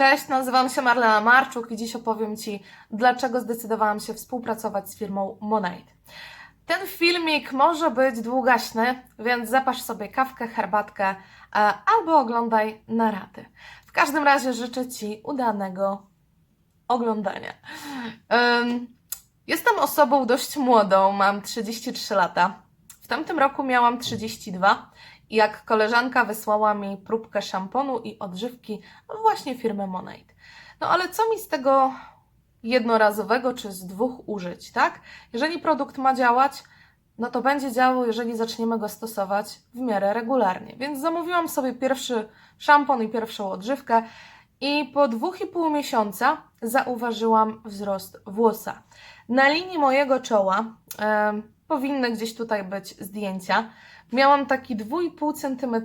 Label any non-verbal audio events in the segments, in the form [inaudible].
Cześć, nazywam się Marlena Marczuk i dziś opowiem Ci, dlaczego zdecydowałam się współpracować z firmą Monate. Ten filmik może być długaśny, więc zapasz sobie kawkę, herbatkę e, albo oglądaj na raty. W każdym razie życzę Ci udanego oglądania. Em, Jestem osobą dość młodą, mam 33 lata. W tamtym roku miałam 32 i jak koleżanka wysłała mi próbkę szamponu i odżywki właśnie firmy Monate. No ale co mi z tego jednorazowego czy z dwóch użyć, tak? Jeżeli produkt ma działać, no to będzie działał, jeżeli zaczniemy go stosować w miarę regularnie. Więc zamówiłam sobie pierwszy szampon i pierwszą odżywkę i po dwóch i pół miesiąca zauważyłam wzrost włosa. Na linii mojego czoła em, powinny gdzieś tutaj być zdjęcia. Miałam taki 2,5 cm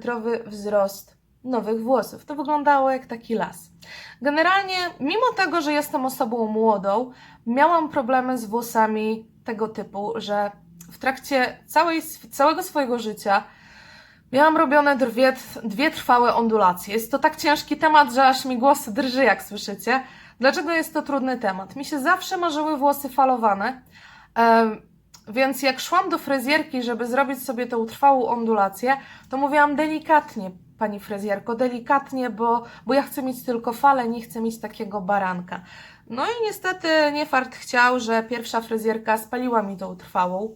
wzrost nowych włosów. To wyglądało jak taki las. Generalnie, mimo tego, że jestem osobą młodą, miałam problemy z włosami tego typu, że w trakcie całej, całego swojego życia miałam robione dwie, dwie trwałe ondulacje. Jest to tak ciężki temat, że aż mi głos drży, jak słyszycie. Dlaczego jest to trudny temat? Mi się zawsze marzyły włosy falowane, więc jak szłam do fryzjerki, żeby zrobić sobie tą trwałą ondulację, to mówiłam delikatnie, pani fryzjerko, delikatnie, bo, bo ja chcę mieć tylko falę, nie chcę mieć takiego baranka. No i niestety nie fart chciał, że pierwsza fryzjerka spaliła mi tą trwałą,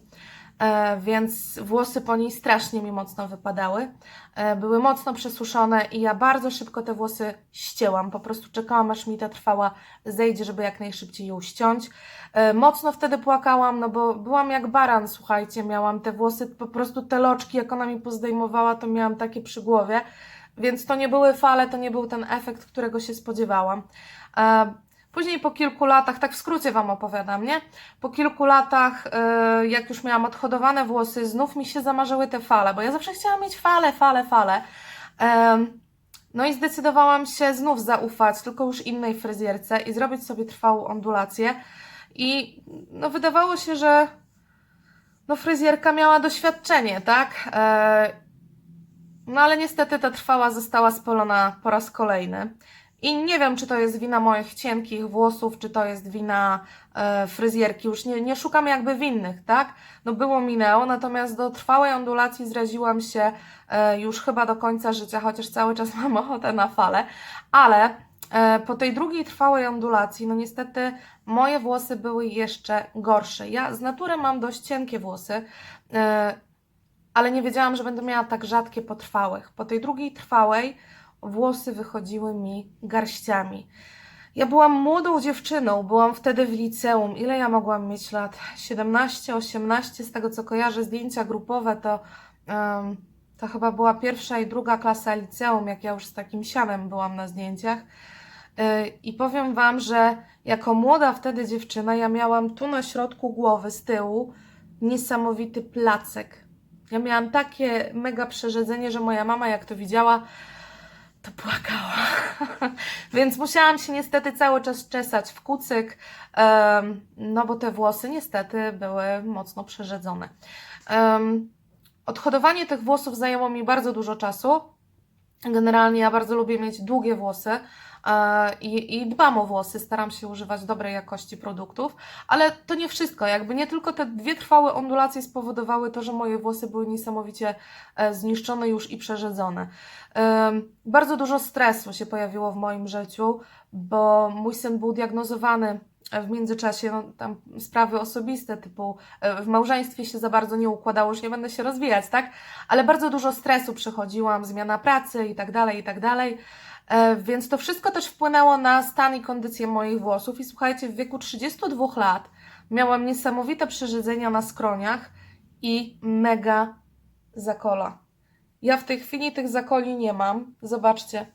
więc włosy po niej strasznie mi mocno wypadały. E, były mocno przesuszone i ja bardzo szybko te włosy ścięłam. Po prostu czekałam, aż mi ta trwała zejdzie, żeby jak najszybciej ją ściąć. E, Mocno wtedy płakałam, no bo byłam jak baran, słuchajcie, miałam te włosy, po prostu te loczki, jak ona mi pozdejmowała, to miałam takie przy głowie, więc to nie były fale, to nie był ten efekt, którego się spodziewałam. Później po kilku latach, tak w skrócie Wam opowiadam, nie? Po kilku latach, e, jak już miałam odhodowane włosy, znów mi się zamarzyły te fale, bo ja zawsze chciałam mieć fale, fale, fale. No i zdecydowałam się znów zaufać, tylko już innej fryzjerce i zrobić sobie trwałą ondulację. I no, wydawało się, że no, fryzjerka miała doświadczenie, tak? E, no ale niestety ta trwała została spalona po raz kolejny. I nie wiem, czy to jest wina moich cienkich włosów, czy to jest wina e, fryzjerki. Już nie, nie szukam jakby winnych, tak? No było, minęło, natomiast do trwałej ondulacji zraziłam się e, już chyba do końca życia, chociaż cały czas [laughs] mam ochotę na falę. Ale e, po tej drugiej trwałej ondulacji, no niestety moje włosy były jeszcze gorsze. Ja z natury mam dość cienkie włosy, e, ale nie wiedziałam, że będę miała tak rzadkie po trwałych. Po tej drugiej trwałej włosy wychodziły mi garściami. Ja byłam młodą dziewczyną, byłam wtedy w liceum. Ile ja mogłam mieć lat? 17, 18, z tego co kojarzę zdjęcia grupowe, to, em, to chyba była pierwsza i druga klasa liceum, jak ja już z takim sianem byłam na zdjęciach. Yy, I powiem Wam, że jako młoda wtedy dziewczyna, ja miałam tu na środku głowy, z tyłu, niesamowity placek. Ja miałam takie mega przerzedzenie, że moja mama, jak to widziała, to płakała. [laughs] Więc musiałam się niestety cały czas czesać w kucyk, em, no bo te włosy niestety były mocno przerzedzone. Em, Odhodowanie tych włosów zajęło mi bardzo dużo czasu. Generalnie ja bardzo lubię mieć długie włosy e, i, i dbam o włosy, staram się używać dobrej jakości produktów, ale to nie wszystko. Jakby nie tylko te dwie trwałe ondulacje spowodowały to, że moje włosy były niesamowicie e, zniszczone już i przerzedzone. Em, Bardzo dużo stresu się pojawiło w moim życiu, bo mój syn był diagnozowany w międzyczasie, no, tam sprawy osobiste, typu e, w małżeństwie się za bardzo nie układało, już nie będę się rozwijać, tak? Ale bardzo dużo stresu przechodziłam, zmiana pracy i tak dalej, i tak dalej. E, Więc to wszystko też wpłynęło na stan i kondycję moich włosów. I słuchajcie, w wieku 32 lat miałam niesamowite przerzedzenia na skroniach i mega zakola. Ja w tej chwili tych zakoli nie mam. Zobaczcie.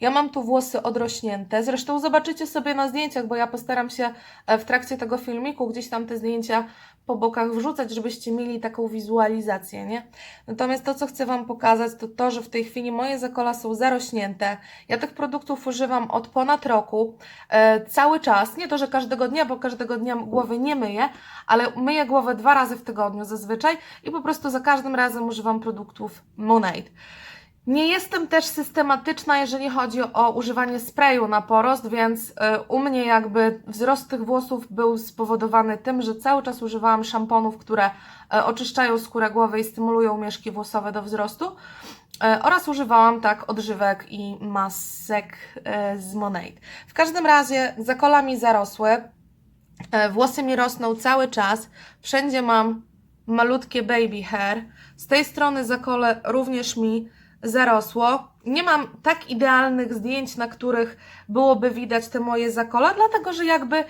Ja mam tu włosy odrośnięte. Zresztą zobaczycie sobie na zdjęciach, bo ja postaram się e, w trakcie tego filmiku gdzieś tam te zdjęcia po bokach wrzucać, żebyście mieli taką wizualizację, nie? Natomiast to, co chcę Wam pokazać, to to, że w tej chwili moje zakola są zarośnięte. Ja tych produktów używam od ponad roku, e, cały czas. Nie to, że każdego dnia, bo każdego dnia głowy nie myję, ale myję głowę dwa razy w tygodniu zazwyczaj i po prostu za każdym razem używam produktów Monate. Nie jestem też systematyczna, jeżeli chodzi o używanie sprayu na porost, więc y, u mnie jakby wzrost tych włosów był spowodowany tym, że cały czas używałam szamponów, które e, oczyszczają skórę głowy i stymulują mieszki włosowe do wzrostu. E, Oraz używałam tak odżywek i masek z Monate. W każdym razie zakola mi zarosły, włosy mi rosną cały czas, wszędzie mam malutkie baby hair. Z tej strony zakole również mi zarosło. Nie mam tak idealnych zdjęć, na których byłoby widać te moje zakola, dlatego że jakby e,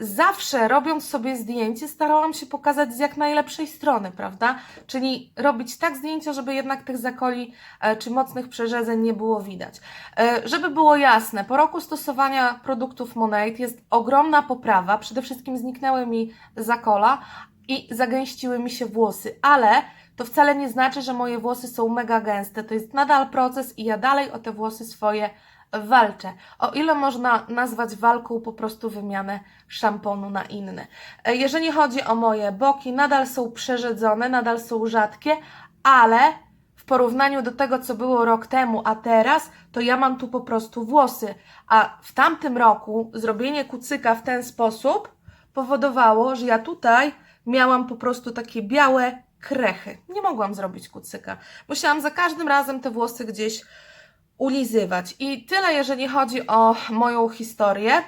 zawsze robiąc sobie zdjęcie, starałam się pokazać z jak najlepszej strony, prawda? Czyli robić tak zdjęcia, żeby jednak tych zakoli e, czy mocnych przerzedzeń nie było widać. E, Żeby było jasne, po roku stosowania produktów Monate jest ogromna poprawa. Przede wszystkim zniknęły mi zakola i zagęściły mi się włosy, ale to wcale nie znaczy, że moje włosy są mega gęste. To jest nadal proces i ja dalej o te włosy swoje walczę. O ile można nazwać walką po prostu wymianę szamponu na inny. E, Jeżeli chodzi o moje boki, nadal są przerzedzone, nadal są rzadkie, ale w porównaniu do tego, co było rok temu, a teraz, to ja mam tu po prostu włosy. A w tamtym roku zrobienie kucyka w ten sposób powodowało, że ja tutaj miałam po prostu takie białe krechy. Nie mogłam zrobić kucyka. Musiałam za każdym razem te włosy gdzieś ulizywać. I tyle, jeżeli chodzi o moją historię.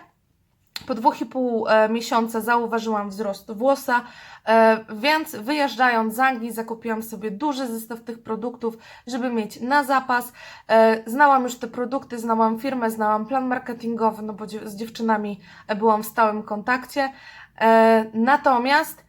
Po dwóch i pół e, miesiąca zauważyłam wzrost włosa, e, więc wyjeżdżając z Anglii zakupiłam sobie duży zestaw tych produktów, żeby mieć na zapas. E, znałam już te produkty, znałam firmę, znałam plan marketingowy, no bo z dziewczynami byłam w stałym kontakcie. Natomiast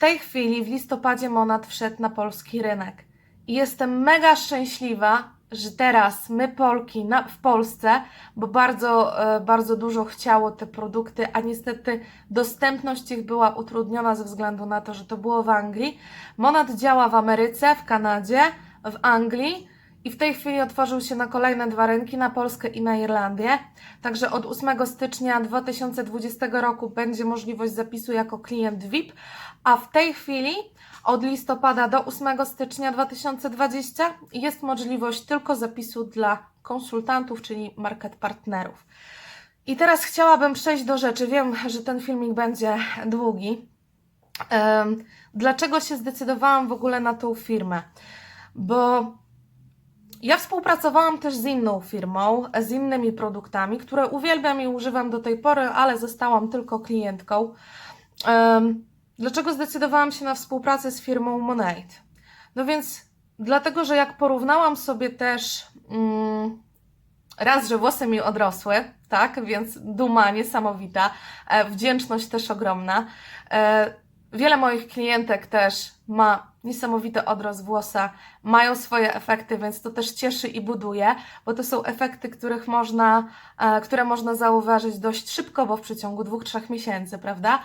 tej chwili w listopadzie Monat wszedł na polski rynek. I jestem mega szczęśliwa, że teraz my Polki na, w Polsce, bo bardzo, e, bardzo dużo chciało te produkty, a niestety dostępność ich była utrudniona ze względu na to, że to było w Anglii. Monat działa w Ameryce, w Kanadzie, w Anglii i w tej chwili otworzył się na kolejne dwa rynki, na Polskę i na Irlandię. Także od 8 stycznia 2020 roku będzie możliwość zapisu jako klient VIP, a w tej chwili od listopada do 8 stycznia 2020 jest możliwość tylko zapisu dla konsultantów, czyli market partnerów. I teraz chciałabym przejść do rzeczy. Wiem, że ten filmik będzie długi. Dlaczego się zdecydowałam w ogóle na tą firmę? Bo ja współpracowałam też z inną firmą, z innymi produktami, które uwielbiam i używam do tej pory, ale zostałam tylko klientką. Dlaczego zdecydowałam się na współpracę z firmą Monate? No więc dlatego, że jak porównałam sobie też mm, raz, że włosy mi odrosły, tak, więc duma niesamowita, e, wdzięczność też ogromna. E, wiele moich klientek też ma niesamowity odrost włosa, mają swoje efekty, więc to też cieszy i buduje, bo to są efekty, których można, e, które można zauważyć dość szybko, bo w przeciągu dwóch, trzech miesięcy, prawda?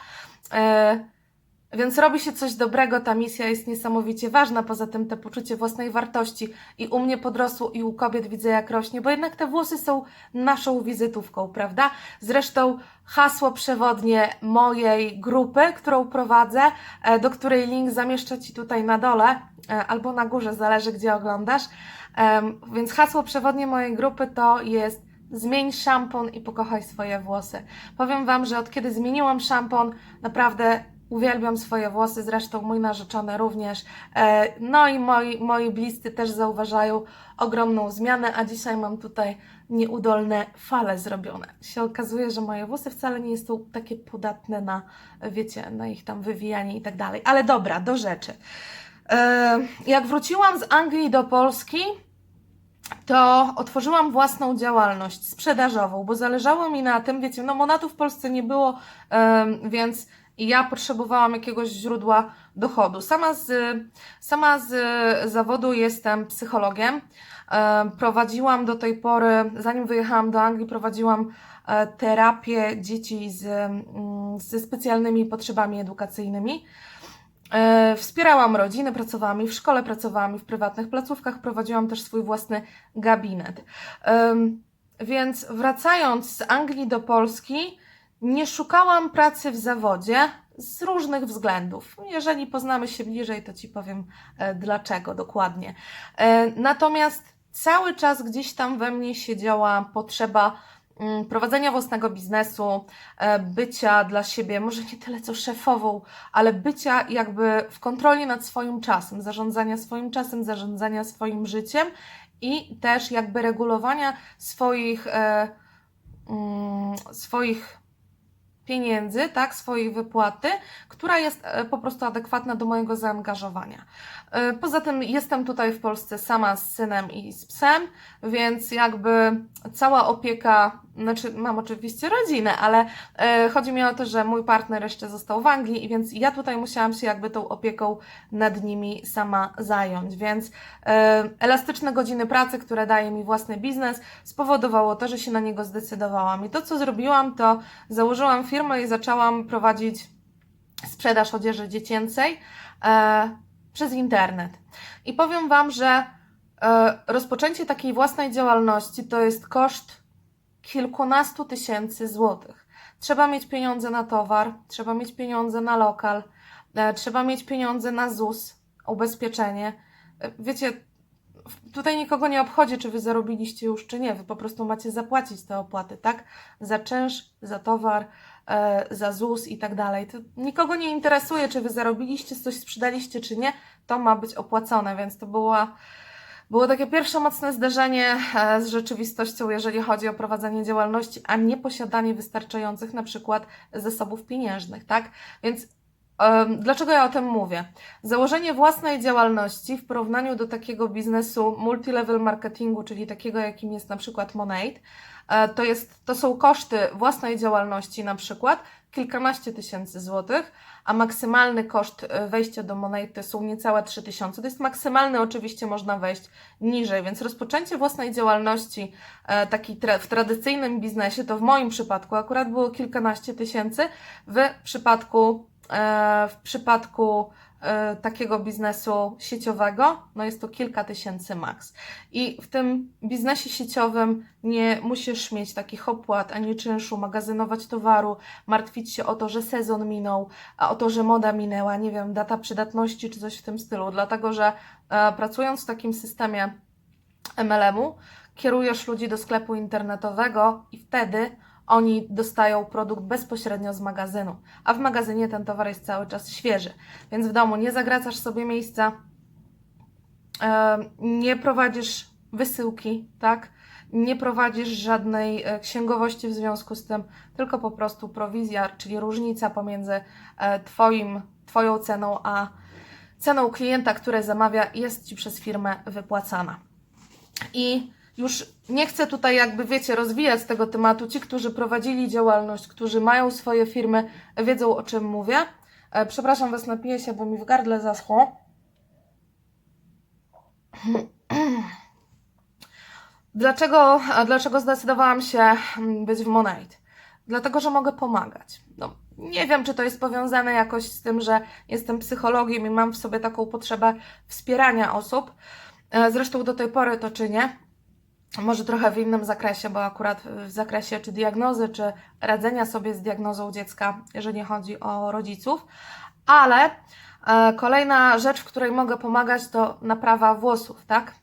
Więc robi się coś dobrego, ta misja jest niesamowicie ważna, poza tym te poczucie własnej wartości i u mnie podrosło i u kobiet widzę jak rośnie, bo jednak te włosy są naszą wizytówką, prawda? Zresztą hasło przewodnie mojej grupy, którą prowadzę, e, do której link zamieszczę Ci tutaj na dole e, albo na górze, zależy gdzie oglądasz. Więc hasło przewodnie mojej grupy to jest Zmień szampon i pokochaj swoje włosy. Powiem Wam, że od kiedy zmieniłam szampon, naprawdę uwielbiam swoje włosy, zresztą mój narzeczony również. E, No i moi, moi bliscy też zauważają ogromną zmianę, a dzisiaj mam tutaj nieudolne fale zrobione. Się okazuje, że moje włosy wcale nie są takie podatne na, wiecie, na ich tam wywijanie i tak dalej. Ale dobra, do rzeczy. E, Jak wróciłam z Anglii do Polski, to otworzyłam własną działalność sprzedażową, bo zależało mi na tym, wiecie, no monatu w Polsce nie było, em, więc ja potrzebowałam jakiegoś źródła dochodu. Sama z, sama z zawodu jestem psychologiem. Em, Prowadziłam do tej pory, zanim wyjechałam do Anglii, prowadziłam e, terapię dzieci z, mm, ze specjalnymi potrzebami edukacyjnymi. E, Wspierałam rodziny, pracowałam i w szkole, pracowałam i w prywatnych placówkach, prowadziłam też swój własny gabinet. Więc wracając z Anglii do Polski, nie szukałam pracy w zawodzie z różnych względów. Jeżeli poznamy się bliżej, to Ci powiem e, dlaczego dokładnie. E, Natomiast cały czas gdzieś tam we mnie siedziała potrzeba mm, prowadzenia własnego biznesu, e, bycia dla siebie, może nie tyle co szefową, ale bycia jakby w kontroli nad swoim czasem, zarządzania swoim czasem, zarządzania swoim życiem i też jakby regulowania swoich, mm, swoich pieniędzy, tak, swojej wypłaty, która jest e, po prostu adekwatna do mojego zaangażowania. E, Poza tym jestem tutaj w Polsce sama z synem i z psem, więc jakby cała opieka, znaczy mam oczywiście rodzinę, ale e, chodzi mi o to, że mój partner jeszcze został w Anglii, więc ja tutaj musiałam się jakby tą opieką nad nimi sama zająć, więc e, elastyczne godziny pracy, które daje mi własny biznes, spowodowało to, że się na niego zdecydowałam. I to, co zrobiłam, to założyłam firmę i zaczęłam prowadzić sprzedaż odzieży dziecięcej przez internet. I powiem Wam, że e, rozpoczęcie takiej własnej działalności to jest koszt kilkunastu tysięcy złotych. Trzeba mieć pieniądze na towar, trzeba mieć pieniądze na lokal, e, trzeba mieć pieniądze na ZUS, ubezpieczenie. E, Wiecie, tutaj nikogo nie obchodzi, czy wy zarobiliście już, czy nie. Wy po prostu macie zapłacić te opłaty, tak? Za czynsz, za towar, za ZUS i tak dalej. To nikogo nie interesuje, czy wy zarobiliście, coś sprzedaliście, czy nie. To ma być opłacone, więc to była, było takie pierwsze mocne zderzenie e, z rzeczywistością, jeżeli chodzi o prowadzenie działalności, a nie posiadanie wystarczających na przykład zasobów pieniężnych, tak? Więc dlaczego ja o tym mówię? Założenie własnej działalności w porównaniu do takiego biznesu multilevel marketingu, czyli takiego, jakim jest na przykład Monate, e, to, jest, to są koszty własnej działalności na przykład kilkanaście tysięcy złotych, a maksymalny koszt e, wejścia do Monate to są niecałe 3 tysiące. To jest maksymalny, oczywiście można wejść niżej, więc rozpoczęcie własnej działalności e, tra- w tradycyjnym biznesie, to w moim przypadku akurat było kilkanaście tysięcy, w przypadku e, w przypadku e, takiego biznesu sieciowego, no jest to kilka tysięcy maks. I w tym biznesie sieciowym nie musisz mieć takich opłat ani czynszu, magazynować towaru, martwić się o to, że sezon minął, a o to, że moda minęła, nie wiem, data przydatności czy coś w tym stylu, dlatego że e, pracując w takim systemie MLM-u, kierujesz ludzi do sklepu internetowego i wtedy oni dostają produkt bezpośrednio z magazynu, a w magazynie ten towar jest cały czas świeży. Więc w domu nie zagracasz sobie miejsca, nie prowadzisz wysyłki, tak? Nie prowadzisz żadnej e, księgowości w związku z tym, tylko po prostu prowizja, czyli różnica pomiędzy e, twoim, Twoją ceną a ceną klienta, który zamawia, jest Ci przez firmę wypłacana. I już nie chcę tutaj, jakby wiecie, rozwijać tego tematu. Ci, którzy prowadzili działalność, którzy mają swoje firmy, wiedzą o czym mówię. E, Przepraszam Was, napiję się, bo mi w gardle zaschło. [clears throat] Dlaczego, dlaczego zdecydowałam się mm, być w Monate? Dlatego, że mogę pomagać. No, nie wiem, czy to jest powiązane jakoś z tym, że jestem psychologiem i mam w sobie taką potrzebę wspierania osób. E, Zresztą do tej pory to czynię. Może trochę w innym zakresie, bo akurat w zakresie czy diagnozy, czy radzenia sobie z diagnozą dziecka, jeżeli chodzi o rodziców. Ale e, kolejna rzecz, w której mogę pomagać, to naprawa włosów, tak?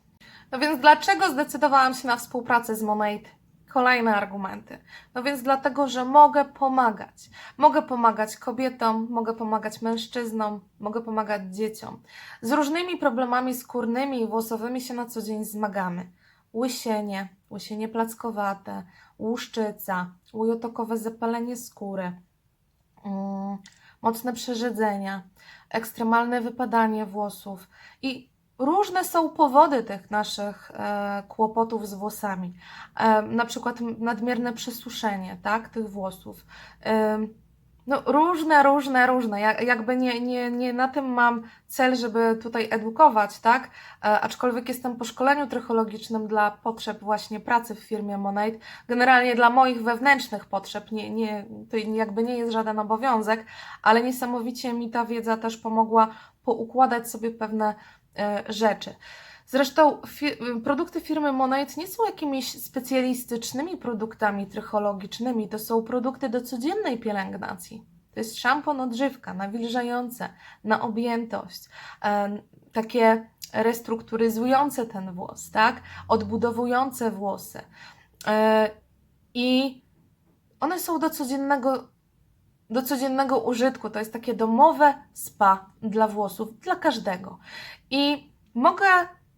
No więc dlaczego zdecydowałam się na współpracę z Monate? Kolejne argumenty. No więc dlatego, że mogę pomagać. Mogę pomagać kobietom, mogę pomagać mężczyznom, mogę pomagać dzieciom. Z różnymi problemami skórnymi i włosowymi się na co dzień zmagamy. Łysienie, łysienie plackowate, łuszczyca, łujotokowe zapalenie skóry, mm, mocne przerzedzenia, ekstremalne wypadanie włosów i różne są powody tych naszych e, kłopotów z włosami. E, na przykład nadmierne przesuszenie, tak, tych włosów. Ym, no, różne, różne, różne. Ja, jakby nie, nie, nie na tym mam cel, żeby tutaj edukować, tak? E, aczkolwiek jestem po szkoleniu trychologicznym dla potrzeb właśnie pracy w firmie Monate, generalnie dla moich wewnętrznych potrzeb, nie, nie, to jakby nie jest żaden obowiązek, ale niesamowicie mi ta wiedza też pomogła poukładać sobie pewne e, rzeczy. Zresztą fi- produkty firmy Monate nie są jakimiś specjalistycznymi produktami trychologicznymi, to są produkty do codziennej pielęgnacji. To jest szampon odżywka, nawilżające, na objętość, takie restrukturyzujące ten włos, tak? Odbudowujące włosy. E, I one są do codziennego, do codziennego użytku. To jest takie domowe spa dla włosów, dla każdego. I mogę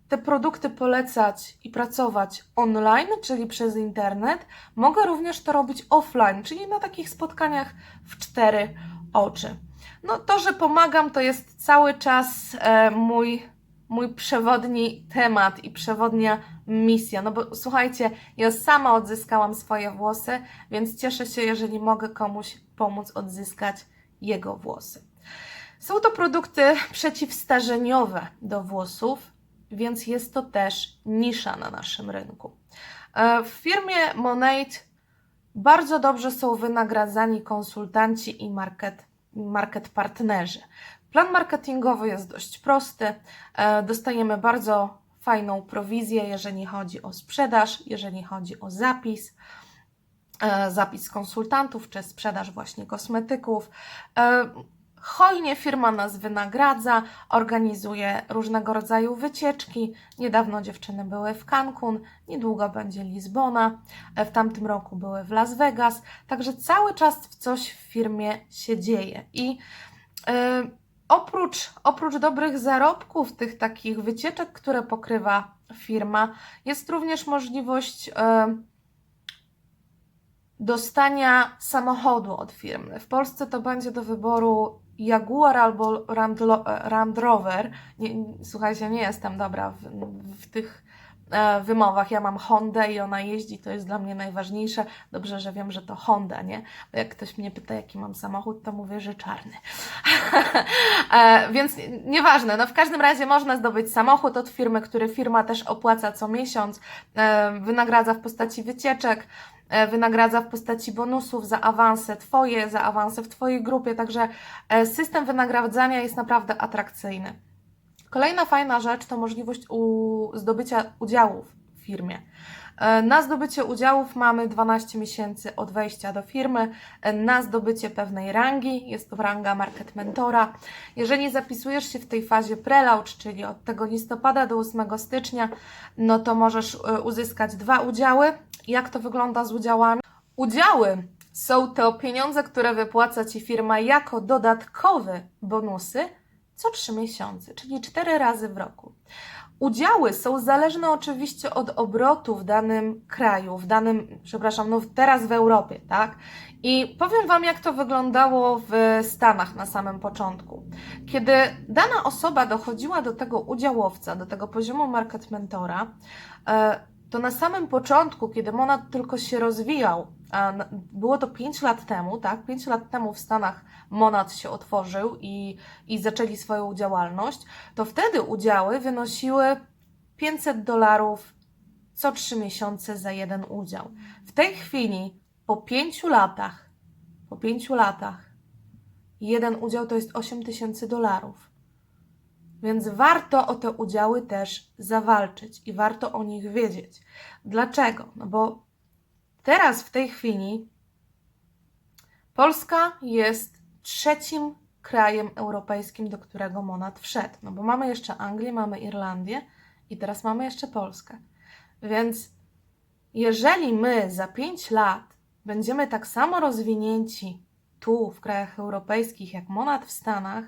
te produkty polecać i pracować online, czyli przez internet. Mogę również to robić offline, czyli na takich spotkaniach w cztery oczy. No to, że pomagam, to jest cały czas e, mój, mój przewodni temat i przewodnia misja. No bo słuchajcie, ja sama odzyskałam swoje włosy, więc cieszę się, jeżeli mogę komuś pomóc odzyskać jego włosy. Są to produkty przeciwstarzeniowe do włosów, więc jest to też nisza na naszym rynku. E, W firmie Monate bardzo dobrze są wynagradzani konsultanci i market, market partnerzy. Plan marketingowy jest dość prosty. E, Dostajemy bardzo fajną prowizję, jeżeli chodzi o sprzedaż, jeżeli chodzi o zapis, e, zapis konsultantów czy sprzedaż właśnie kosmetyków. Hojnie firma nas wynagradza, organizuje różnego rodzaju wycieczki. Niedawno dziewczyny były w Cancun, niedługo będzie Lizbona, w tamtym roku były w Las Vegas, także cały czas coś w firmie się dzieje. I e, oprócz, oprócz dobrych zarobków, tych takich wycieczek, które pokrywa firma, jest również możliwość e, dostania samochodu od firmy. W Polsce to będzie do wyboru Jaguar albo Lo- Land Rover. Nie, słuchajcie, nie jestem dobra w, w tych e, wymowach. Ja mam Hondę i ona jeździ, to jest dla mnie najważniejsze. Dobrze, że wiem, że to Honda, nie? Bo jak ktoś mnie pyta, jaki mam samochód, to mówię, że czarny. [laughs] e, więc nieważne, no w każdym razie można zdobyć samochód od firmy, który firma też opłaca co miesiąc, e, wynagradza w postaci wycieczek, e, wynagradza w postaci bonusów za awanse Twoje, za awanse w Twojej grupie, także e, system wynagradzania jest naprawdę atrakcyjny. Kolejna fajna rzecz to możliwość u, zdobycia udziałów w firmie. E, Na zdobycie udziałów mamy 12 miesięcy od wejścia do firmy, e, na zdobycie pewnej rangi, jest to ranga Market Mentora. Jeżeli zapisujesz się w tej fazie pre-launch, czyli od tego listopada do 8 stycznia, no to możesz e, uzyskać dwa udziały. Jak to wygląda z udziałami? Udziały są to pieniądze, które wypłaca Ci firma jako dodatkowe bonusy co 3 miesiące, czyli 4 razy w roku. Udziały są zależne oczywiście od obrotu w danym kraju, w danym, przepraszam, no teraz w Europie, tak? I powiem Wam, jak to wyglądało w Stanach na samym początku. Kiedy dana osoba dochodziła do tego udziałowca, do tego poziomu market mentora, e, to na samym początku, kiedy Monat tylko się rozwijał, było to 5 lat temu, tak? 5 lat temu w Stanach Monat się otworzył i, i zaczęli swoją działalność, to wtedy udziały wynosiły 500 dolarów co 3 miesiące za jeden udział. W tej chwili, po 5 latach, po 5 latach, jeden udział to jest 8 tysięcy dolarów. Więc warto o te udziały też zawalczyć i warto o nich wiedzieć. Dlaczego? No bo teraz w tej chwili Polska jest trzecim krajem europejskim, do którego Monat wszedł. No bo mamy jeszcze Anglię, mamy Irlandię i teraz mamy jeszcze Polskę. Więc jeżeli my za 5 lat będziemy tak samo rozwinięci tu w krajach europejskich jak Monat w Stanach,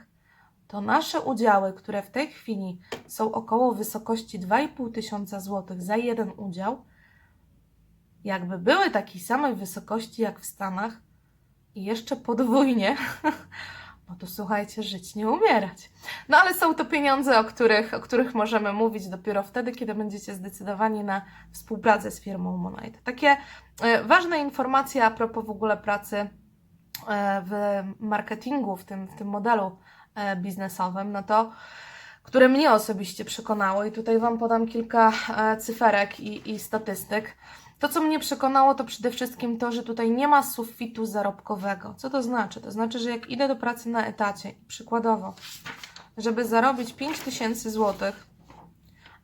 to nasze udziały, które w tej chwili są około wysokości 2,5 tysiąca złotych za jeden udział, jakby były takiej samej wysokości jak w Stanach i jeszcze podwójnie, [laughs] no to słuchajcie, żyć nie umierać. No ale są to pieniądze, o których, o których możemy mówić dopiero wtedy, kiedy będziecie zdecydowani na współpracę z firmą Monite. Takie e, ważne informacje a propos w ogóle pracy e, w marketingu, w tym, w tym modelu e, biznesowym, no to które mnie osobiście przekonało i tutaj Wam podam kilka cyferek i, i statystyk. To, co mnie przekonało, to przede wszystkim to, że tutaj nie ma sufitu zarobkowego. Co to znaczy? To znaczy, że jak idę do pracy na etacie, przykładowo, żeby zarobić 5 tysięcy złotych,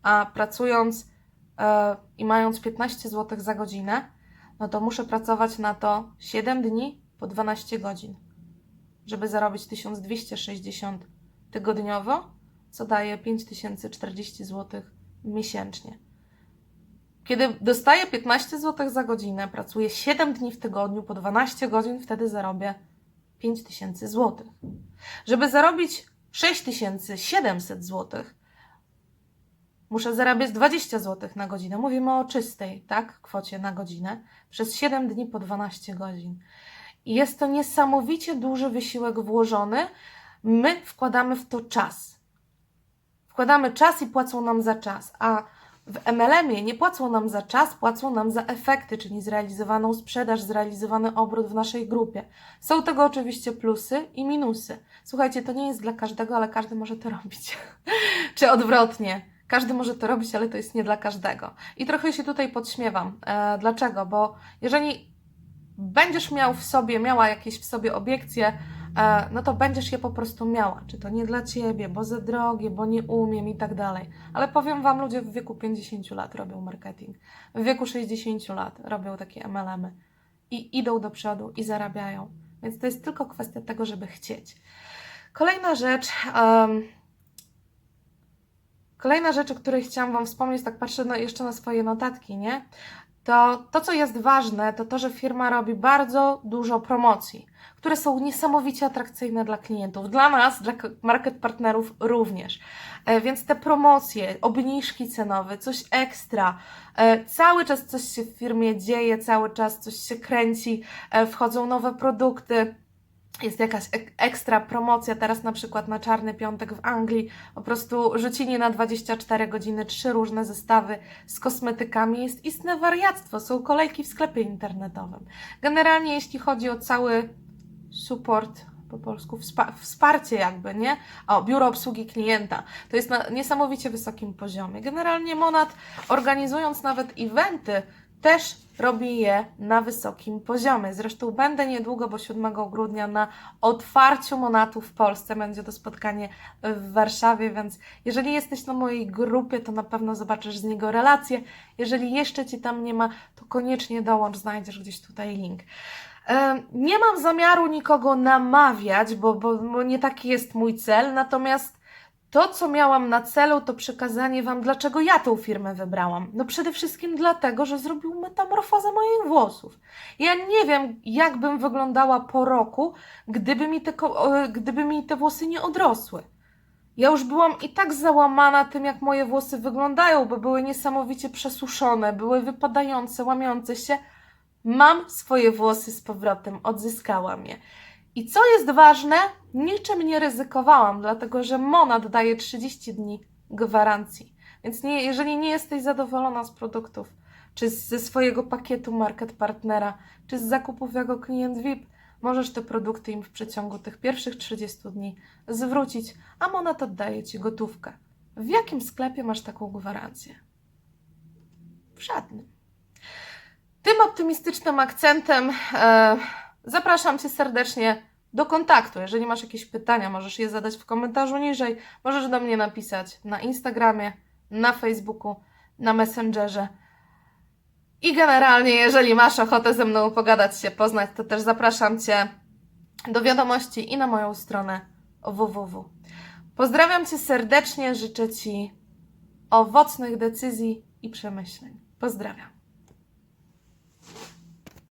a pracując e, i mając 15 złotych za godzinę, no to muszę pracować na to 7 dni po 12 godzin, żeby zarobić 1260 tygodniowo co daje 5040 zł miesięcznie. Kiedy dostaję 15 zł za godzinę, pracuję 7 dni w tygodniu, po 12 godzin, wtedy zarobię 5000 zł. Żeby zarobić 6700 zł, muszę zarabiać 20 zł na godzinę. Mówimy o czystej, tak, kwocie na godzinę, przez 7 dni po 12 godzin. I jest to niesamowicie duży wysiłek włożony. My wkładamy w to czas. Wkładamy czas i płacą nam za czas, a w MLM-ie nie płacą nam za czas, płacą nam za efekty, czyli zrealizowaną sprzedaż, zrealizowany obrót w naszej grupie. Są tego oczywiście plusy i minusy. Słuchajcie, to nie jest dla każdego, ale każdy może to [laughs] robić. Czy odwrotnie. Każdy może to robić, ale to jest nie dla każdego. I trochę się tutaj podśmiewam. E, dlaczego? Bo jeżeli będziesz miał w sobie, miała jakieś w sobie obiekcje, no to będziesz je po prostu miała. Czy to nie dla ciebie, bo za drogie, bo nie umiem i tak dalej. Ale powiem Wam, ludzie w wieku 50 lat robią marketing, w wieku 60 lat robią takie MLM-y i idą do przodu i zarabiają. Więc to jest tylko kwestia tego, żeby chcieć. Kolejna rzecz. em, Kolejna rzecz, o której chciałam Wam wspomnieć, tak patrzę na, jeszcze na swoje notatki, nie? To to, co jest ważne, to to, że firma robi bardzo dużo promocji, które są niesamowicie atrakcyjne dla klientów, dla nas, dla market partnerów również. E, więc te promocje, obniżki cenowe, coś ekstra, e, cały czas coś się w firmie dzieje, cały czas coś się kręci, e, wchodzą nowe produkty jest jakaś ek- ekstra promocja, teraz na przykład na Czarny Piątek w Anglii, po prostu rzucili na 24 godziny trzy różne zestawy z kosmetykami. Jest istne wariactwo, są kolejki w sklepie internetowym. Generalnie jeśli chodzi o cały support, po polsku wspa- wsparcie jakby, nie? O, biuro obsługi klienta. To jest na niesamowicie wysokim poziomie. Generalnie Monat, organizując nawet eventy, też robi je na wysokim poziomie. Zresztą będę niedługo, bo 7 grudnia na otwarciu Monatu w Polsce będzie to spotkanie w Warszawie, więc jeżeli jesteś na mojej grupie, to na pewno zobaczysz z niego relacje. Jeżeli jeszcze Ci tam nie ma, to koniecznie dołącz, znajdziesz gdzieś tutaj link. Em, Nie mam zamiaru nikogo namawiać, bo, bo, bo nie taki jest mój cel, natomiast to, co miałam na celu, to przekazanie Wam, dlaczego ja tą firmę wybrałam. No przede wszystkim dlatego, że zrobił metamorfozę moich włosów. Ja nie wiem, jak bym wyglądała po roku, gdyby mi te, o, gdyby mi te włosy nie odrosły. Ja już byłam i tak załamana tym, jak moje włosy wyglądają, bo były niesamowicie przesuszone, były wypadające, łamiące się. Mam swoje włosy z powrotem, odzyskałam je. I co jest ważne, niczym nie ryzykowałam, dlatego że Monat daje 30 dni gwarancji. Więc nie, jeżeli nie jesteś zadowolona z produktów, czy ze swojego pakietu market partnera, czy z zakupów jako klient VIP, możesz te produkty im w przeciągu tych pierwszych 30 dni zwrócić, a Monat oddaje Ci gotówkę. W jakim sklepie masz taką gwarancję? W żadnym. Tym optymistycznym akcentem e, zapraszam Cię serdecznie do kontaktu. Jeżeli masz jakieś pytania, możesz je zadać w komentarzu niżej, możesz do mnie napisać na Instagramie, na Facebooku, na Messengerze. I generalnie, jeżeli masz ochotę ze mną pogadać się, poznać, to też zapraszam Cię do wiadomości i na moją stronę www. Pozdrawiam Cię serdecznie, życzę Ci owocnych decyzji i przemyśleń. Pozdrawiam.